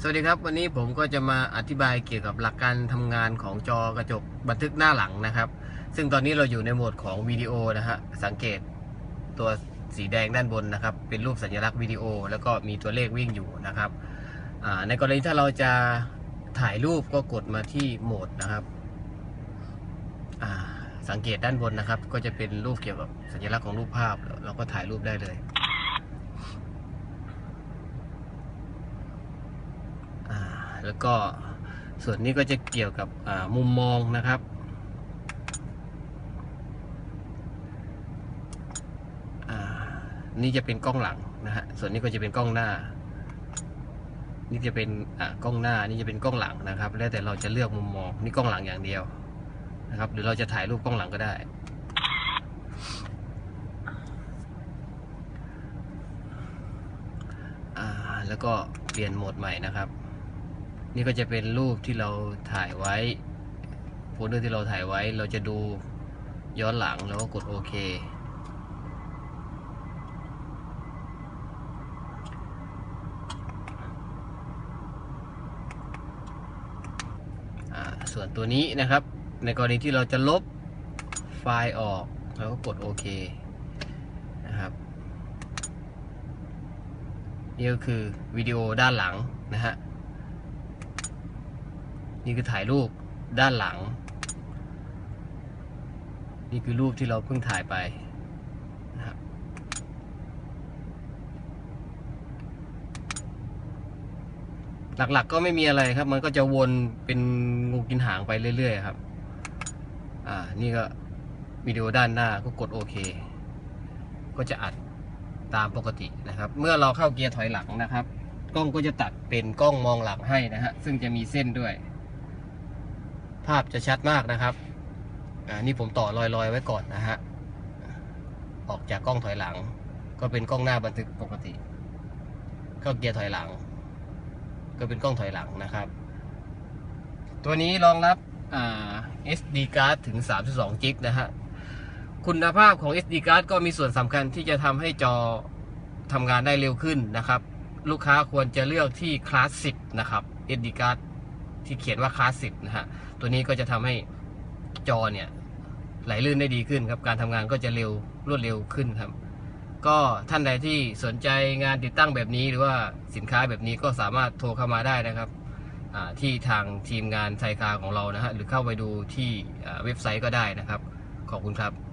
สวัสดีครับ วันนี้ผมก็จะมาอธิบายเกี่ยวกับหลักการทำงานของจอกระจกบันทึกหน้าหลังนะครับ ซึ่งตอนนี้เราอยู่ในโหมดของวิดีโอนะฮะสังเกตตัวสีแดงด้านบนนะครับ เป็นรูปสัญลักษณ์วิดีโอ แล้วก็มีตัวเลขวิ่งอยู่นะครับในกรณีถ้าเราจะถ่ายรูปก็กดมาที่โหมดนะครับสังเกตด้านบนนะครับ ก็จะเป็นรูปเกี่ยวกับสัญลักษณ์ของรูปภาพ เราก็ถ่ายรูปได้เลย อ่า แล้วก็ส่วนนี้ก็จะเกี่ยวกับมุมมองนะครับ นี่จะเป็นกล้องหลังนะฮะ ส่วนนี้ก็จะเป็นกล้องหน้า นี่จะเป็นกล้องหน้า นี่จะเป็นกล้องหลังนะครับ แล้วแต่เราจะเลือกมุมมอง นี่กล้องหลังอย่างเดียวนะครับ หรือเราจะถ่ายรูปกล้องหลังก็ได้แล้วก็เปลี่ยนโหมดใหม่นะครับ นี่ก็จะเป็นรูปที่เราถ่ายไว้โฟลเดอร์ที่เราถ่ายไว้ เราจะดูย้อนหลังแล้วก็กดโอเคอ่าส่วนตัวนี้นะครับ ในกรณีที่เราจะลบไฟล์ออกเราก็กดโอเคนะครับนี่ก็คือวิดีโอด้านหลังนะฮะ นี่คือถ่ายรูปด้านหลัง นี่คือรูปที่เราเพิ่งถ่ายไปนะครับหลักๆก็ไม่มีอะไรครับ มันก็จะวนเป็นงูกินหางไปเรื่อยๆครับ อ่า นี่ก็วิดีโอด้านหน้าก็กดโอเค ก็จะอัดตามปกตินะครับ เมื่อเราเข้าเกียร์ถอยหลังนะครับ กล้องก็จะตัดเป็นกล้องมองหลังให้นะฮะ ซึ่งจะมีเส้นด้วย ภาพจะชัดมากนะครับ อ่า นี่ผมต่อลอยๆไว้ก่อนนะฮะ ออกจากกล้องถอยหลัง ก็เป็นกล้องหน้าบันทึกปกติเข้าเกียร์ถอยหลัง ก็เป็นกล้องถอยหลังนะครับ ตัวนี้รองรับ อ่า SD card ถึง 32 กิกนะฮะ คุณภาพของ SD card ก็มีส่วนสำคัญที่จะทำให้จอทำงานได้เร็วขึ้นนะครับ ลูกค้าควรจะเลือกที่คลาสสิกนะครับ SD card ที่เขียนว่าคลาสสิกนะฮะตัวนี้ก็จะทำให้จอเนี่ยไหลลื่นได้ดีขึ้นครับ การทำงานก็จะเร็วรวดเร็วขึ้นครับ ก็ท่านใดที่สนใจงานติดตั้งแบบนี้หรือว่าสินค้าแบบนี้ก็สามารถโทรเข้ามาได้นะครับที่ทางทีมงานไทยคาของเรานะฮะหรือเข้าไปดูที่เว็บไซต์ก็ได้นะครับ ขอบคุณครับ